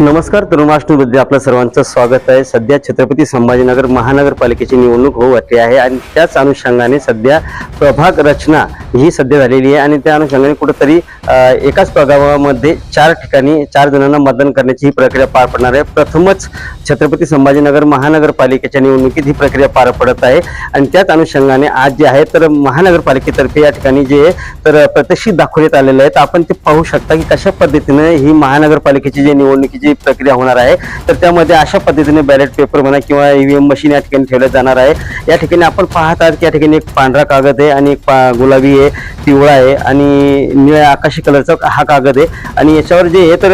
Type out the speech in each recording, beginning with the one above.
नमस्कार तरुणाष्टमीमध्ये आपलं सर्वांचं स्वागत आहे. सध्या छत्रपती संभाजीनगर महानगरपालिकेची निवडणूक होऊ वाटली आहे आणि त्याच अनुषंगाने सध्या प्रभाग रचना ही सध्या झालेली आहे आणि त्या अनुषंगाने कुठंतरी एकाच प्रभागामध्ये चार ठिकाणी चार जणांना मतदान करण्याची ही प्रक्रिया पार पडणार आहे. प्रथमच छत्रपती संभाजीनगर महानगरपालिकेच्या निवडणुकीत ही प्रक्रिया पार पडत आहे आणि त्याच अनुषंगाने आज जे आहे तर महानगरपालिकेतर्फे या ठिकाणी जे आहे तर प्रत्यक्षित दाखवण्यात आलेलं आहे तर आपण ते पाहू शकता की कशा पद्धतीने ही महानगरपालिकेची जी निवडणुकीची प्रक्रिया होणार आहे तर त्यामध्ये अशा पद्धतीने बॅलेट पेपर म्हणा किंवा ईव्हीएम मशीन या ठिकाणी ठेवलं जाणार आहे. या ठिकाणी आपण पाहत आहात की या ठिकाणी एक पांढरा कागद आहे आणि एक पा- गुलाबी आहे पिवळा आहे आणि निळ्या आकाशी कलरचा हा कागद आहे. आणि याच्यावर जे हे तर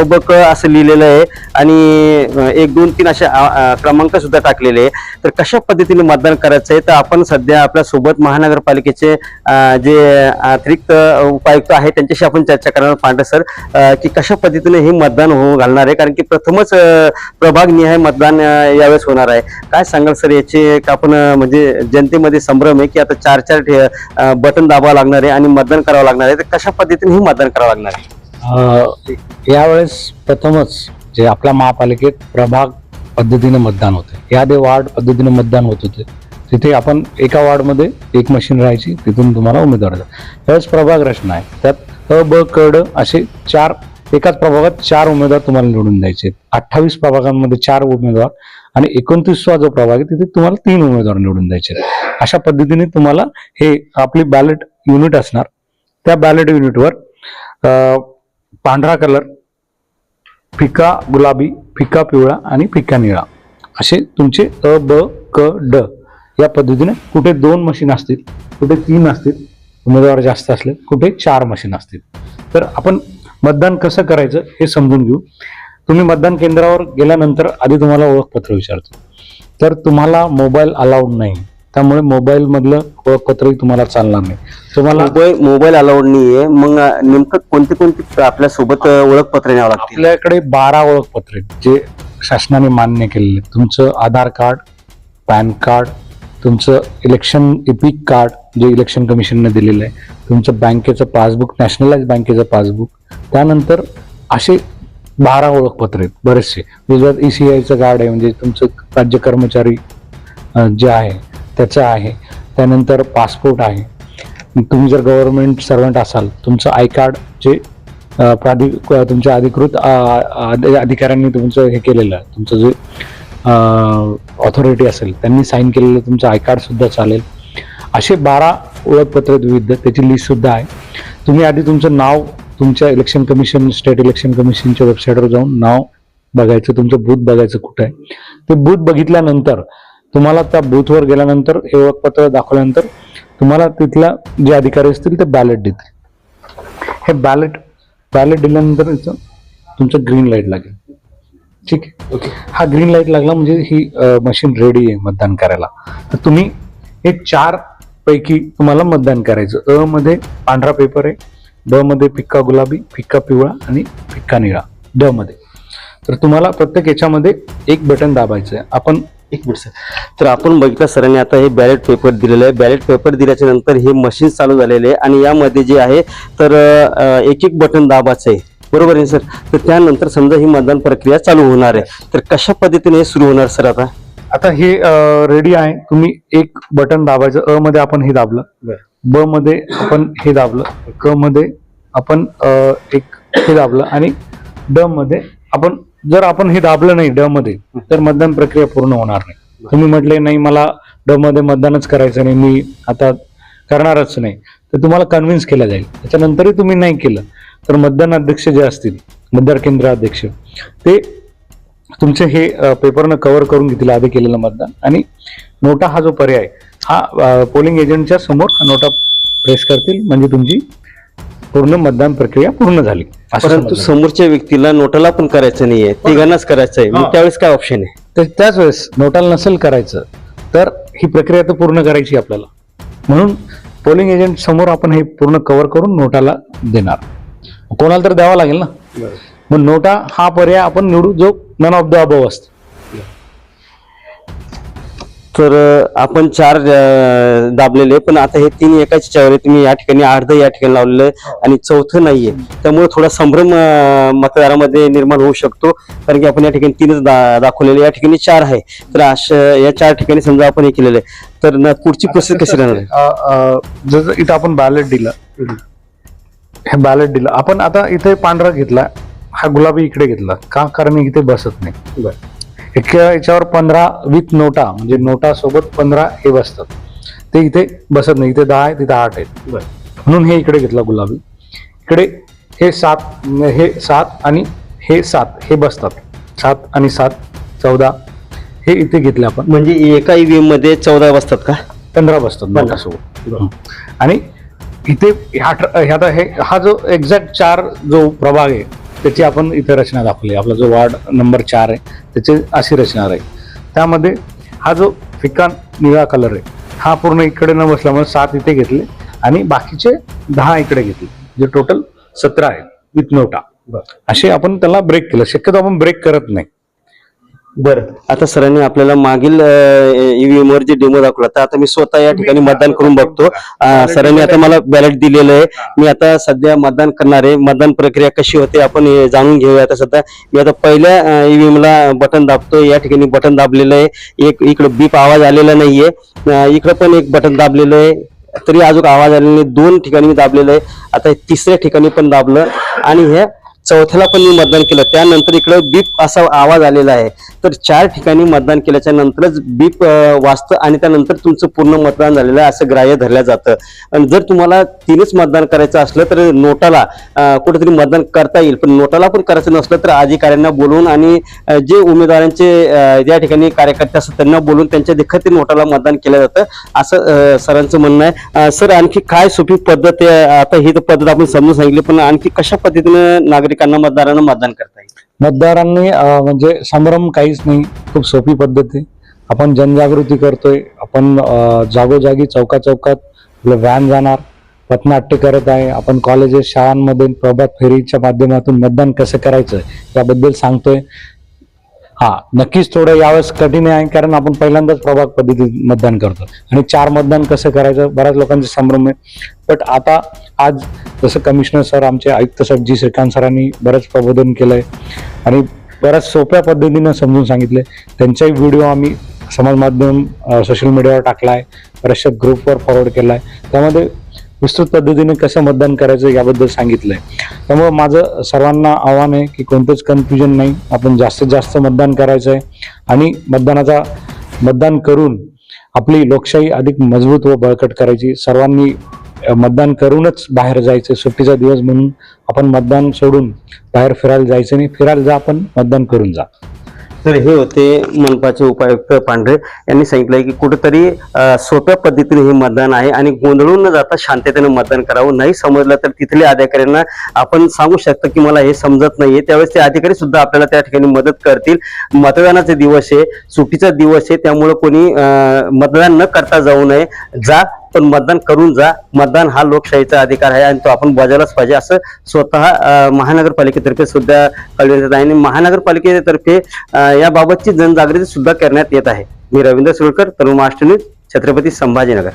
अबक असं लिहिलेलं आहे आणि एक दोन तीन असे क्रमांक सुद्धा टाकलेले आहे. तर कशा पद्धतीने मतदान करायचं आहे? तर आपण सध्या आपल्यासोबत महानगरपालिकेचे जे अतिरिक्त उपायुक्त आहेत त्यांच्याशी आपण चर्चा करणार पांढरे सर. की कशा पद्धतीने हे मतदान होऊ घालणार आहे. कारण की प्रथमच प्रभाग निहाय मतदान यावेळेस होणार आहे. काय सांगाल सर? याचे एक आपण म्हणजे जनतेमध्ये संभ्रम आहे की आता चार चार ठे- बटन दाबावं लागणार आहे आणि मतदान करावं लागणार आहे. तर कशा पद्धतीने हे मतदान करावं लागणार आहे? यावेळेस प्रथमच जे आपल्या महापालिकेत प्रभाग पद्धतीने मतदान होते याआधी वार्ड पद्धतीने मतदान होत होते. तिथे आपण एका वार्डमध्ये एक मशीन राहायची. तिथून तुम्हाला उमेदवार द्या. त्यावेळेस प्रभाग रचना आहे. त्यात अ ब कड असे चार एकाच प्रभागात चार उमेदवार तुम्हाला निवडून द्यायचे अठ्ठावीस प्रभागांमध्ये चार उमेदवार आणि एकोणतीसवा जो प्रभाग आहे तिथे तुम्हाला तीन उमेदवार निवडून द्यायचे आहेत. अशा पद्धतीने तुम्हाला हे आपली बॅलेट युनिट असणार. त्या बॅलेट युनिटवर पांढरा कलर फिका गुलाबी फिका पिवळा आणि फिका निळा असे तुमचे अ ब क ड या पद्धतीने कुठे दोन मशीन असतील कुठे तीन असतील उमेदवार जास्त असले कुठे चार मशीन असतील. तर आपण मतदान कसं करायचं हे समजून घेऊ. तुम्ही मतदान केंद्रावर गेल्यानंतर आधी तुम्हाला ओळखपत्र विचारतो. तर तुम्हाला मोबाईल अलाउड नाही. त्यामुळे मोबाईल मधलं ओळखपत्रही तुम्हाला चालणार नाही. तुम्हाला मोबाईल मोबाईल अलाउड नाहीये. मग अ, नेमकं कोणते कोणते आपल्यासोबत ओळखपत्र न्यावं लागतील? आपल्याकडे बारा ओळखपत्रे आहेत, जे शासनाने मान्य केलेले. तुमचं आधार कार्ड पॅन कार्ड तुमचं इलेक्शन इपिक कार्ड जे इलेक्शन कमिशनने दिलेलं आहे. तुमचं बँकेचं पासबुक नॅशनलाइज बँकेचं पासबुक त्यानंतर असे बारा ओळखपत्र आहेत बरेचसे. गुजरात ई सी आयचं कार्ड आहे म्हणजे तुमचं राज्य कर्मचारी जे आहे त्याचं आहे. त्यानंतर पासपोर्ट आहे. तुम्ही जर गव्हर्नमेंट सर्वंट असाल तुमचं आय कार्ड जे प्राधि तुमच्या अधिकृत अधिकाऱ्यांनी तुमचं हे केलेलं आहे तुमचं जे ऑथॉरिटी असेल त्यांनी साईन केलेलं तुमचं आय कार्ड सुद्धा चालेल. असे बारा ओळखपत्र विविध त्याची लिस्ट सुद्धा आहे. तुम्ही आधी तुमचं नाव तुमच्या इलेक्शन कमिशन स्टेट इलेक्शन कमिशनच्या वेबसाईटवर जाऊन नाव बघायचं तुमचं बूथ बघायचं कुठं आहे. ते बूथ बघितल्यानंतर तुम्हाला त्या बूथवर गेल्यानंतर हे ओळखपत्र दाखवल्यानंतर तुम्हाला तिथल्या जे अधिकारी असतील ते बॅलेट देतील. हे बॅलेट बॅलेट दिल्यानंतर तुमचं ग्रीन लाइट लागेल. ठीक आहे? ओके. हा ग्रीन लाइट लागला म्हणजे ही मशीन रेडी आहे मतदान करायला. तर तुम्ही हे चार पैकी तुम्हाला मतदान करायचं. अ मध्ये पांढरा पेपर आहे ब मध्ये फिक्का गुलाबी फिक्का पिवळा आणि फिक्का निळा. ड मध्ये. तर तुम्हाला प्रत्येक याच्यामध्ये एक बटन दाबायचं आहे आपण एक मिनिट सर. तर आपण बघितलं सरांनी आता हे बॅलेट पेपर दिलेलं आहे. बॅलेट पेपर दिल्याच्या नंतर हे मशीन चालू झालेले आहे. आणि यामध्ये जे आहे तर एक एक बटन दाबाचं आहे बरोबर आहे सर? तर त्यानंतर समजा ही मतदान प्रक्रिया चालू होणार आहे. तर कशा पद्धतीने हे सुरू होणार सर आता? आता हे रेडी आहे. तुम्ही एक बटन दाबायचं. अ मध्ये आपण हे दाबलं. ब मध्ये आपण हे दाबलं क मध्ये आपण एक हे दाबलं आणि ड मध्ये आपण जर आपण हे दाबलं नाही ड मध्ये तर मतदान प्रक्रिया पूर्ण होणार नाही. तुम्ही म्हटले नाही मला ड मध्ये मतदानच करायचं नाही मी आता करणारच नाही. तर तुम्हाला कन्व्हिन्स केलं जाईल. त्याच्यानंतरही तुम्ही नाही केलं तर मतदान अध्यक्ष जे असतील मतदार केंद्र अध्यक्ष ते तुमचे हे पेपरनं कव्हर करून घेतील आधी केलेलं मतदान. आणि नोटा हा जो पर्याय हा पोलिंग एजंटच्या समोर नोटा प्रेस करतील म्हणजे तुमची पूर्ण मतदान प्रक्रिया पूर्ण झाली. असं परंतु. समोरच्या व्यक्तीला नोटाला पण करायचं नाहीये तिघांनाच करायचं आहे. मग. त्यावेळेस काय ऑप्शन आहे? तर त्याच वेळेस नोटाला नसेल करायचं तर ही प्रक्रिया तर पूर्ण करायची आपल्याला. म्हणून पोलिंग एजंट समोर आपण हे पूर्ण कव्हर करून नोटाला देणार. कोणाला तर द्यावा लागेल ना? मग नोटा हा पर्याय आपण निवडू जो नन ऑफ द अबव असतो. तर आपण चार दाबलेले पण आता हे तीन एकाच आहे. तुम्ही या ठिकाणी अर्ध या ठिकाणी लावलेलं आहे आणि चौथं नाहीये. त्यामुळे थोडा संभ्रम मतदारामध्ये निर्माण होऊ शकतो. कारण की आपण या ठिकाणी तीनच दा- दाखवलेले या ठिकाणी चार आहे. तर अशा या चार ठिकाणी समजा आपण हे केलेलं आहे. तर न- पुढची प्रोसेस कशी राहणार जसं इथं आपण बॅलेट दिलं. हे बॅलेट दिलं. आपण आता इथे पांढरा घेतला. हा गुलाबी इकडे घेतला. का? कारण इथे बसत नाही. एक याच्यावर पंधरा विथ नोटा म्हणजे नोटा सोबत पंधरा हे बसतात. ते इथे बसत नाही इथे दहा आहे तिथे आठ आहेत. म्हणून हे इकडे घेतलं गुलाबी. इकडे हे सात हे सात आणि हे सात हे बसतात. सात आणि सात चौदा हे इथे घेतले आपण. म्हणजे एका ईव्हीएममध्ये चौदा बसतात का? पंधरा बसतात नोटासोबत. आणि इथे ह्या ह्या हे हा जो एक्झॅक्ट चार जो प्रभाग आहे त्याची आपण इथे रचना दाखवली. आपला जो वार्ड नंबर चार आहे त्याची अशी रचना राहील त्यामध्ये हा जो फिका निळा कलर आहे हा पूर्ण इकडे न बसल्यामुळे सात इथे घेतले आणि बाकीचे दहा इकडे घेतले. जे टोटल सतरा आहे विथ नोटा. असे आपण त्याला ब्रेक केलं. शक्यतो आपण ब्रेक करत नाही. बरं. आता सरांनी आपल्याला मागील ईव्हीएम वर जे डेमो दाखवला तर आता मी स्वतः या ठिकाणी मतदान करून बघतो. सरांनी आता मला बॅलेट दिलेलं आहे. मी आता सध्या मतदान करणार आहे. मतदान प्रक्रिया कशी होते आपण जाणून घेऊया आता सध्या. मी आता पहिल्या ईव्हीएम ला बटन दाबतो या ठिकाणी बटन दाबलेलं आहे. एक इकडे बीप आवाज आलेला नाहीये. इकडे पण एक बटन दाबलेलं आहे. तरी अजून आवाज आलेला नाही. दोन ठिकाणी मी दाबलेलं आहे. आता तिसऱ्या ठिकाणी पण दाबलं. आणि हे चौथ्याला पण मी मतदान केलं. त्यानंतर इकडं बीप असा आवाज आलेला आहे. तर चार ठिकाणी मतदान केल्याच्या नंतरच बीप वाचतं आणि त्यानंतर तुमचं पूर्ण मतदान झालेलं आहे असं ग्राह्य धरलं जातं. आणि जर तुम्हाला तीनच मतदान करायचं असलं तर नोटाला कुठेतरी मतदान करता येईल. पण नोटाला पण करायचं नसलं तर अधिकाऱ्यांना बोलवून आणि जे उमेदवारांचे ज्या ठिकाणी कार्यकर्ते असतात त्यांना बोलून त्यांच्या देखत ते नोटाला मतदान केलं जातं असं सरांचं म्हणणं आहे. सर आणखी काय सोपी पद्धत आहे? आता ही तर पद्धत आपण समजून सांगितली पण आणखी कशा पद्धतीनं नागरिक नागरिकांना मतदारांना मतदान करता येईल. मतदारांनी म्हणजे संभ्रम काहीच नाही. खूप सोपी पद्धत आहे. आपण जनजागृती करतोय. आपण जागोजागी चौका चौकात आपलं व्हॅन जाणार पथनाट्य करत आहे. आपण कॉलेजेस शाळांमध्ये प्रभात फेरीच्या माध्यमातून मतदान कसं करायचं याबद्दल सांगतोय. हा नक्कीच थोडं यावेळेस कठीण आहे कारण आपण पहिल्यांदाच प्रभाग पद्धतीत मतदान करतो. आणि चार मतदान कसं करायचं बऱ्याच लोकांचे संभ्रम आहे. बट आता आज जसं कमिशनर सर आमचे आयुक्त सर जी श्रीकांत सरांनी बरंच प्रबोधन केलंय. आणि बऱ्याच सोप्या पद्धतीनं समजून सांगितले. त्यांचाही व्हिडिओ आम्ही समाज माध्यम सोशल मीडियावर टाकला आहे बऱ्याचशा ग्रुपवर फॉरवर्ड केला आहे त्यामध्ये विस्तृत पद्धतीने कसं मतदान करायचं याबद्दल सांगितलंय. त्यामुळे माझं सर्वांना आव्हान आहे की कोणतंच कन्फ्युजन नाही. आपण जास्तीत जास्त मतदान करायचं आहे आणि मतदानाचा मतदान करून आपली लोकशाही अधिक मजबूत व बळकट करायची. सर्वांनी मतदान करूनच बाहेर जायचं. सुट्टीचा दिवस म्हणून आपण मतदान सोडून बाहेर फिरायला जायचं नाही. फिरायला जा आपण मतदान करून जा. तर हे होते मनपाचे उपायुक्त पांढरे यांनी सांगितलं की कुठेतरी सोप्या पद्धतीने हे मतदान आहे आणि गोंधळून न जाता शांततेने मतदान करावं. नाही समजलं तर तिथल्या अधिकाऱ्यांना आपण सांगू शकतो की मला हे समजत नाहीये. त्यावेळेस ते अधिकारी सुद्धा आपल्याला त्या ठिकाणी मदत करतील. मतदानाचे दिवस आहे सुट्टीचा दिवस आहे त्यामुळे कोणी मतदान न करता जाऊ नये. जा पण मतदान करून जा. मतदान हा लोकशाहीचा अधिकार आहे आणि तो आपण बजावलाच पाहिजे. असं स्वतः महानगरपालिकेतर्फे सुद्धा कळविण्यात येत आहे आणि महानगरपालिकेतर्फे याबाबतची जनजागृती सुद्धा करण्यात येत आहे. मी रवींद्र सुरकर तरुण महाराष्ट्र न्यूज छत्रपती संभाजीनगर.